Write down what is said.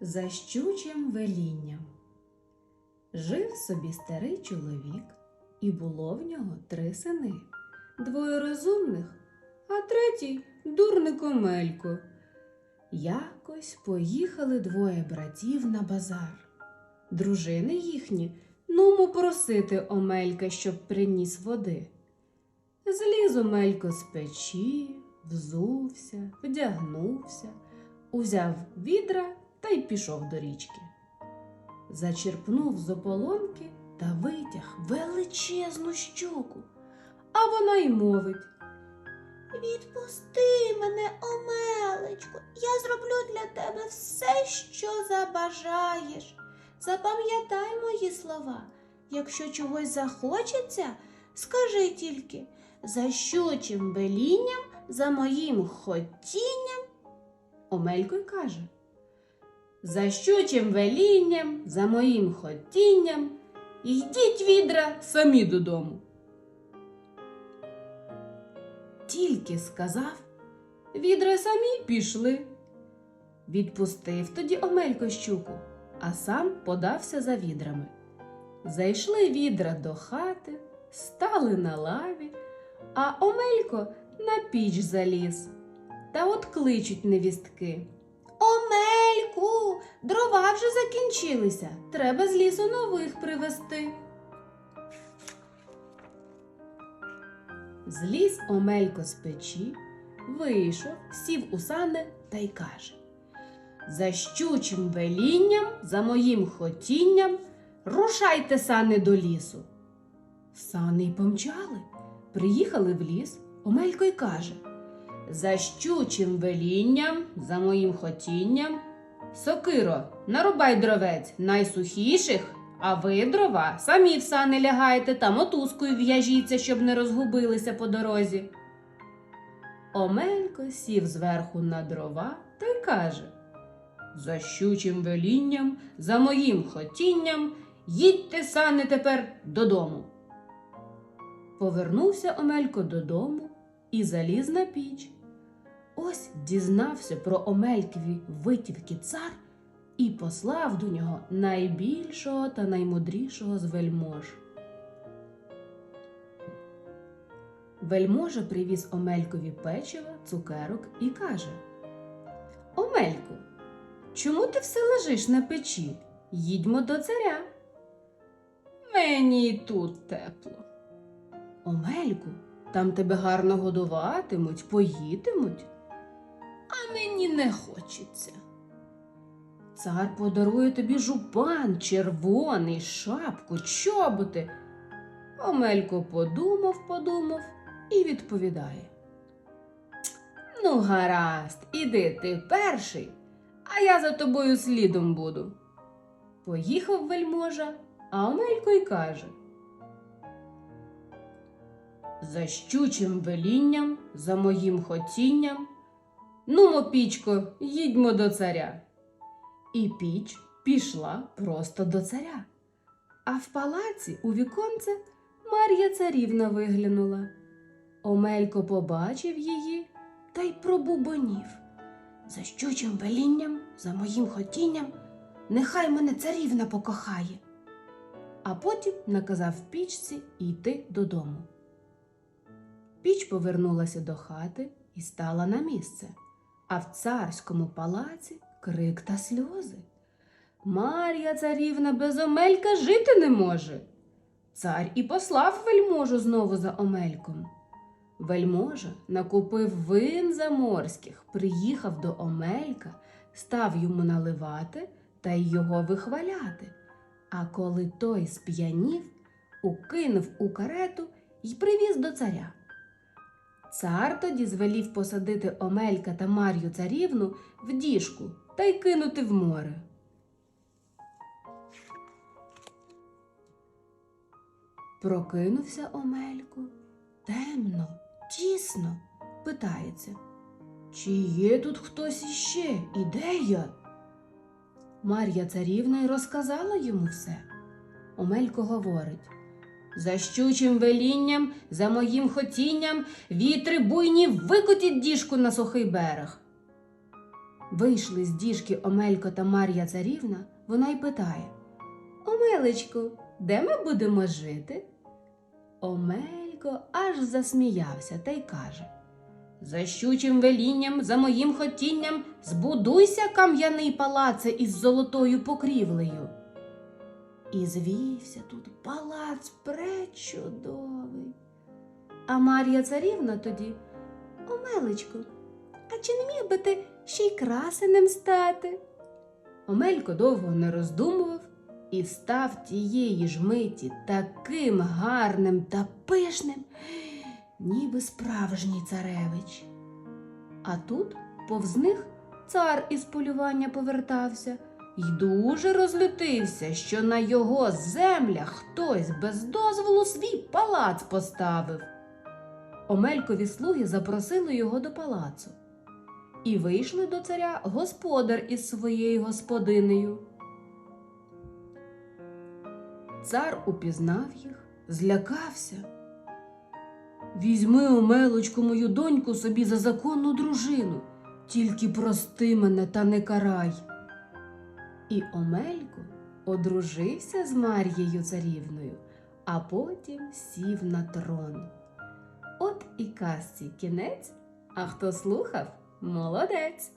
За щучим велінням. Жив собі старий чоловік, і було в нього три сини. Двоє розумних, а третій дурник Омелько. Якось поїхали двоє братів на базар. Дружини їхні ному просити Омелька, щоб приніс води. Зліз Омелько з печі, взувся, вдягнувся, узяв відра та й пішов до річки. Зачерпнув з ополонки та витяг величезну щуку, а вона й мовить. Відпусти мене, Омелечко, я зроблю для тебе все, що забажаєш. Запам'ятай мої слова. Якщо чогось захочеться, скажи тільки, за щучим велінням, за моїм хотінням. Омелько й каже. За щучим велінням, за моїм хотінням, йдіть відра самі додому. Тільки сказав, відра самі пішли. Відпустив тоді Омелько щуку, а сам подався за відрами. Зайшли відра до хати, стали на лаві, а Омелько на піч заліз. Та от кличуть невістки. Омельку, Дрова вже закінчилися. Треба з лісу нових привезти. Зліз Омелько з печі, вийшов, сів у сани та й каже: За щучим велінням, за моїм хотінням, рушайте сани до лісу. Сани й помчали. Приїхали в ліс, Омелько й каже: За щучим велінням, за моїм хотінням, Сокиро, нарубай дровець найсухіших, а ви дрова самі в сани лягайте та мотузкою в'яжіться, щоб не розгубилися по дорозі. Омелько сів зверху на дрова та й каже За щучим велінням, за моїм хотінням, їдьте сани тепер додому. Повернувся Омелько додому і заліз на піч. Дізнався про Омелькові витівки цар і послав до нього найбільшого та наймудрішого з вельмож. Вельможа привіз Омелькові печива, цукерок і каже Омельку, чому ти все лежиш на печі? Їдьмо до царя. Мені тут тепло. Омельку, там тебе гарно годуватимуть, поїтимуть а мені не хочеться. Цар подарує тобі жупан, червоний, шапку, чоботи. Омелько подумав, подумав і відповідає. Ну, гаразд, іди ти перший, а я за тобою слідом буду. Поїхав вельможа, а Омелько й каже. За щучим велінням, за моїм хотінням. Нумо, пічко, їдьмо до царя. І піч пішла просто до царя. А в палаці у віконце Мар'я царівна виглянула. Омелько побачив її та й пробубонів. За щучим велінням, за моїм хотінням, нехай мене царівна покохає. А потім наказав пічці йти додому. Піч повернулася до хати і стала на місце а в царському палаці крик та сльози. Мар'я царівна без Омелька жити не може. Цар і послав вельможу знову за Омельком. Вельможа накупив вин заморських, приїхав до Омелька, став йому наливати та й його вихваляти. А коли той сп'янів, укинув у карету й привіз до царя. Цар тоді звелів посадити Омелька та Мар'ю царівну в діжку та й кинути в море. Прокинувся Омелько. Темно, тісно, питається. Чи є тут хтось іще? І де я? Мар'я царівна й розказала йому все. Омелько говорить. За щучим велінням, за моїм хотінням, вітри буйні викотять діжку на сухий берег. Вийшли з діжки Омелько та Мар'я царівна, вона й питає Омелечку, де ми будемо жити? Омелько аж засміявся та й каже За щучим велінням, за моїм хотінням, збудуйся кам'яний палаце із золотою покрівлею. І звівся тут палац пречудовий. А Мар'я царівна тоді Омелечку, а чи не міг би ти ще й красеним стати? Омелько довго не роздумував і став тієї ж миті таким гарним та пишним, ніби справжній царевич. А тут повз них цар із полювання повертався й дуже розлютився, що на його землях хтось без дозволу свій палац поставив. Омелькові слуги запросили його до палацу. І вийшли до царя господар із своєю господинею. Цар упізнав їх, злякався. Візьми, Омелочку, мою доньку собі за законну дружину, тільки прости мене та не карай. І Омелько одружився з Мар'єю царівною, а потім сів на трон. От і казці кінець, а хто слухав, молодець.